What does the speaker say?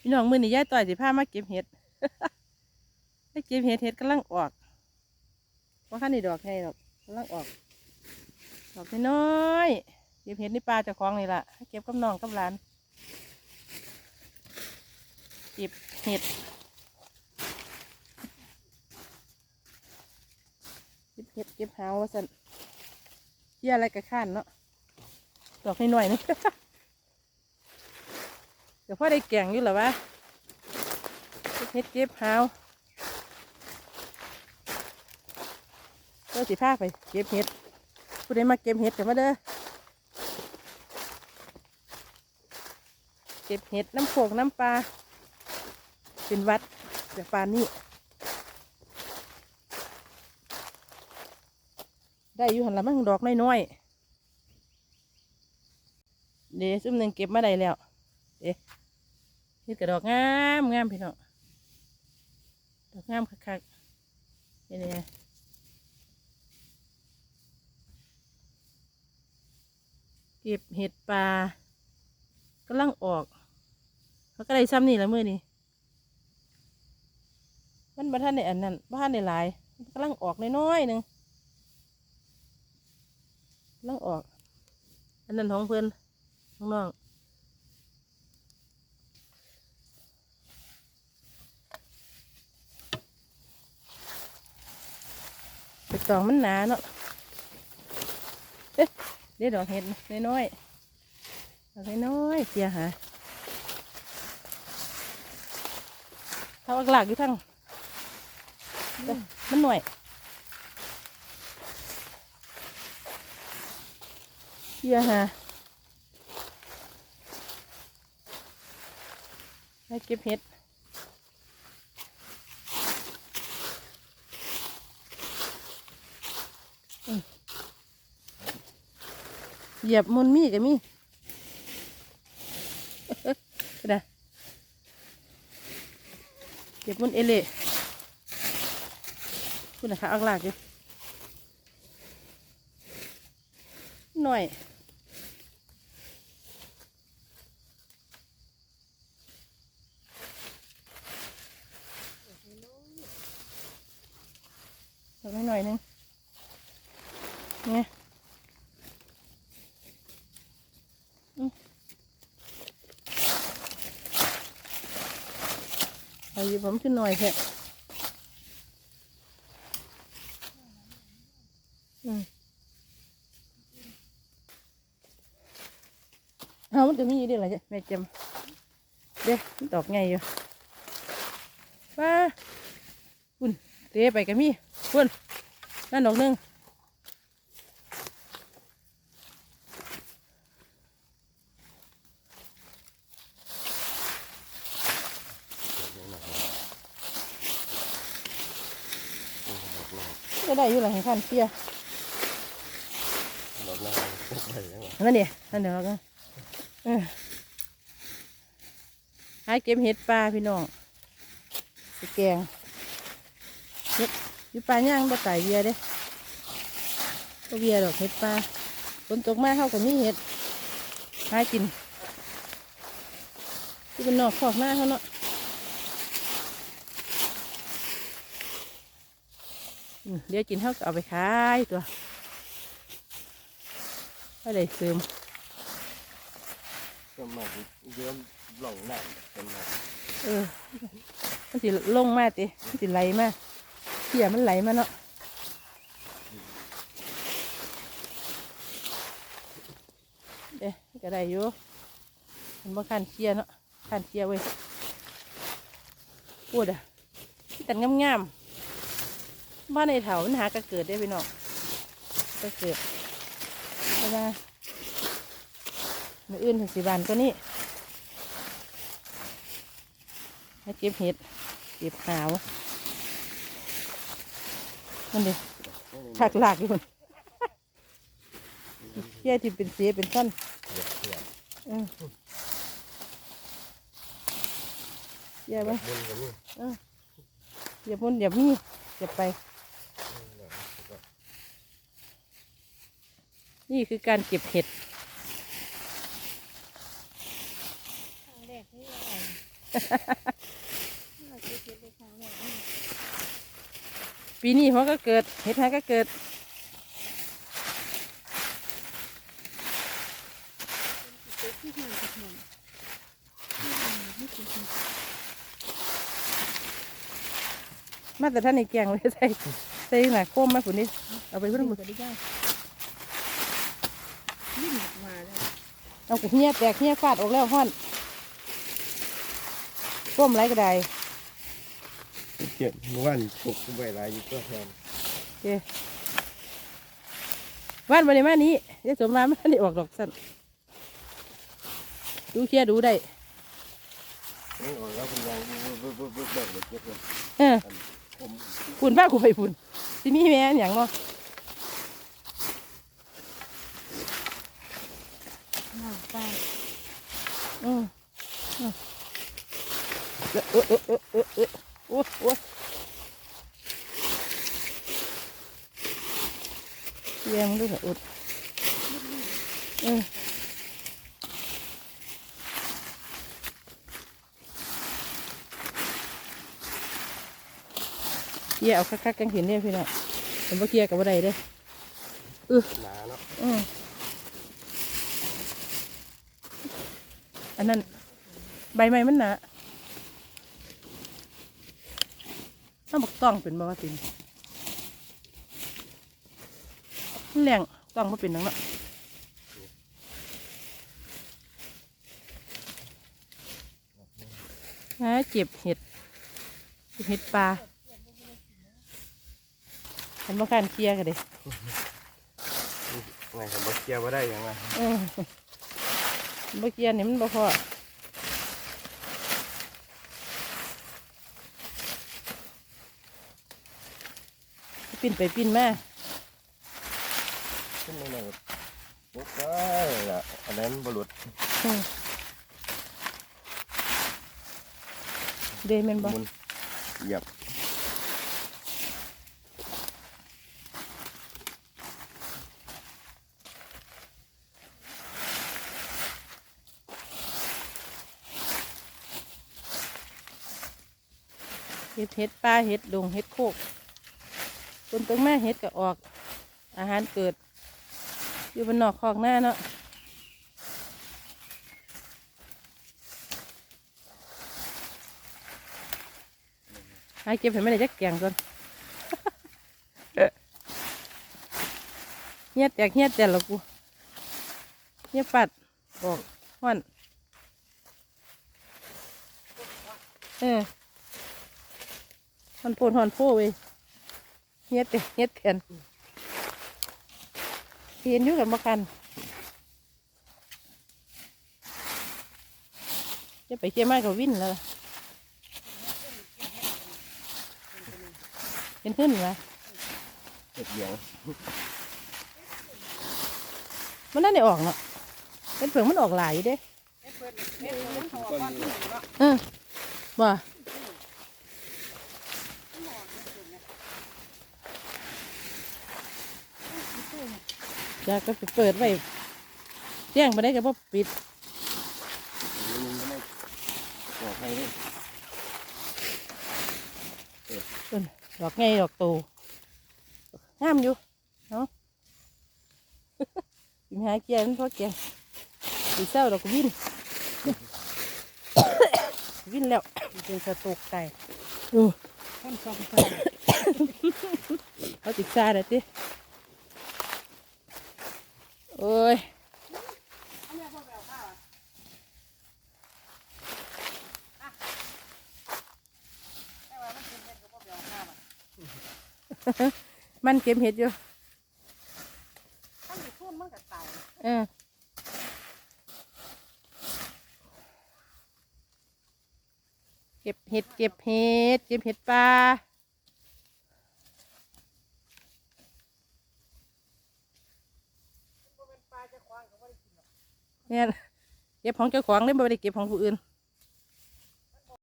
พี่น้องมือนี่ย่ายต่อยสิพามาเก็บเห็ดไปเก็บเห็ดเห็ดกำลังออกว่าขั้นนี่ดอกไงดอกกำลังออก ดอกน้อยๆเก็บเห็ดในป่าเจ้าของนี่ล่ะให้เก็บกับน้องกับหลานเก็บเห็ดเก็บเห็ดเก็บหาวสันเยี่ยอะไรกับข้านเนาะดอกน้อยๆนี่ ดี๋ยวพ่อได้แก่งอยู่หรอวะเก็บเห็ดเก็บหาวก็สิพาไป เก็บเห็ดผู้ใดมาเก็บเห็ดกันมาเด้อเก็บเห็ดน้ำโขกน้ำปลาเป็นวัดจากปลานี่ได้อยู่หันละมั่งดอกน้อยๆเดี๋ยวซุ่มหนึ่งเก็บมาได้แล้วเอ๊ะ นี่กระดอกงามงามพี่น้องดอกงามคักๆนี่เลยเก็บเห็ดปลากำลังออกเขาก็ได้ซ้ำนี่ละมือนี่มันบ้านในอันนั้นบ้านในหลายมันกำลังออกน้อยๆหนึ่งกำลังออก อันนั้นของเพื่อนน้อง ตองมันหนาเนาะเดี๋ยวดอกเห็ดน้อยๆดอกน้อยเสียหาเท่าอักหลากอยู่ทั้งมันหน่อยเสียหายไปเก็บเห็ด เหยียบมุนมีกับมีก็ได้เหยียบมุนเอเล่คุณนะคะอักลากอยู่หน่อยหน่อยหนึงเนี่ยอืม เอาอยู่ผมขึ้นหน่อยเถอะอืมเอามันจะมีอยู่เดียวอจ้ะแม่จำเด้ดอกไงอยู่ว้าคุณเตะไปกันมีคุณนั่นดอกหนึ่ง ก็ได้อยู่หลังขันเสียดอกนางตกไปยังไงนั่นเนี่ยนั่นเดี๋ยวเราก็เออหาเก็บเห็ดปลาพี่น้องไปแกงเห็ดอยู่ปลาย่างบ่ไต่เบียเด้ก็เบียดอกเห็ดปลาฝนตกมาเข้ากับมีเห็ดหากินที่เป็นนอกขอกหน้าเขาเนาะอืม เดี๋ยวกินเขาก็เอาไปขายตัวให้ได้เสริมก็มาเยื้อมหลงหนังเป็นมาเออมันสิลงมาติมันสิไหลมาเขี่ยมันไหลมาเนาะเอ๊ะก็ได้อยู่มันบ่คันเขี่ยเนาะคันเขี่ยเว้ยพูดอะที่ตันงามๆ บ้านในเถามันหากระเกิดได้ไปเนาะกระเกิดเพราะว่ามืออื่นถึงสิบานก็นี่ให้เก็บเห็ดเก็บหาวนั่นดิถักหลากอยู่พุ่นแย่ที่เป็นเสียเป็นสั้นเด็กเถื่อนเออแย่บ้างบุญกันนี่อย่าพุ่นอย่ามีอย่าไป นี่คือการเก็บเห็ดครั้งแรกที่อะไรปีนี้เขาก็เกิด เห็ดหาก็เกิดมาแต่ท่านในแกงไว้ใส่ใส่หนักโค้มมาฝุ่นนี่เอาไปเพื่อนหมดได้ย่าง นี่หนักมาแล้วเอากูเฮียแตกเฮียฟาดออกแล้วห้อนก้มไรก็ได้เก็บเมื่อวานปลูกใบลายอยู่ก็แทนเจ้ว่านบริมานี้เดี๋ยวสมมาไม่ได้ออกดอกสั้นดูเชียดูได้นี่ออกแล้วเป็นยังบึ้บบึ้บบึ้บบึ้บแบบเก็บเลยเออผมฝุ่นผ้ากูไปฝุ่นที่นี่แม่นอย่างเนาะ หนัก ไปอืมอืมเออเออเออเออเออโอ้โอ้เยี่ยมดูเถอะอุดเออเกี่ยเอาคักๆกังเห็นเนี่ยพี่น้องผมว่าเกี่ยวกับว่าใดเด้อหนาเนาะ อืมอันนั้น ใบไม้มันหนาถ้าบอกต้องเป็นบ่ว่าตินมันแรงต้องมาเป็นนังเนาะฮะเจ็บเห็ดเจ็บเห็ดปลาฉันมาการเคลียร์กันเลยไงผมบอกเกี่ยวว่าได้ยังไง เออเมื่อกี้นี่มันบ่พอปิ่นไปปิ่นมาขึ้นไม่ได้ปุ๊บได้ละอันนั้นบรุษอืมเดแมันบ่มุนเหยียบ ห็ดเห็ดปลาเห็ดดงเห็ดโคกคนตรงแม่เห็ดก็ออก อาหารเกิด อยู่บนนอกคอกหน้าเนาะหาเก็บให้ไม่ได้จักแกงก่อนเฮียแตกเฮียแตกแล้วกูเฮียปัดบอกห้อน เออ ฮอนโพนฮอนโพเว้ยเฮียแตกเฮียแตนเห็นอยู่กันมากันจะไปเกี่ยมากกับวินแล้วล่ะเห็นขึ้นไหมเก็บเหยียงมันนั่นได้ออกเนาะเป็นเผือกมันออกหลายอยู่เด้เอ็ดเปิดเอ็ดมันถอดก้อนที่หนึ่งเนาะเออว่า อยากก็ไปเปิดไว้แจ้งมาได้ก็บ่ปิดมันไม่ได้บอกให้ด้วยเอิ้นดอกไงดอกโตงามอยู่เนาะกินหาเกียร์มันพ่อเกียร์สีเศร้าดอกวิน วินแล้วเป็นสะตกไก่ดูท่อนสองไปเอาติดซาเลยติ โอ้ยมันเก็บเห็ดอยู่ถ้ามีทุ่นมันก็ตายเออเก็บเห็ดเก็บเห็ดเก็บเห็ดปลา เนี่ยเก็บของเจ้าของเลยไม่ได้เก็บของผู้อื่น